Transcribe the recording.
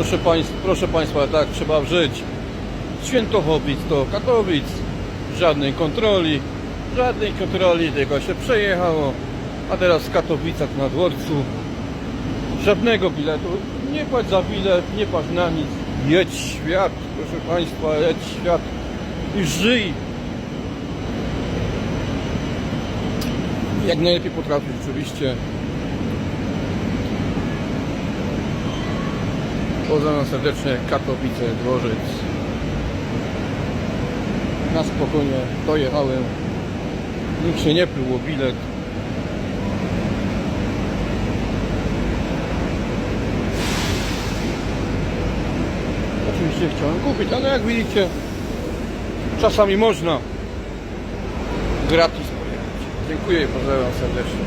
Proszę, proszę Państwa, tak trzeba żyć. Świętochowic do Katowic. Żadnej kontroli. Żadnej kontroli, tylko się przejechało. A teraz w Katowicach na dworcu. Żadnego biletu. Nie płać za bilet, nie płać na nic. Jedź świat, proszę Państwa, jedź świat i żyj. Jak najlepiej potrafisz oczywiście. Pozdrawiam serdecznie Katowice, Dworzec. Na spokojnie dojechałem. Nikt się nie pył o bilet. Oczywiście chciałem kupić, ale jak widzicie, czasami można gratis pojechać. Dziękuję i pozdrawiam serdecznie.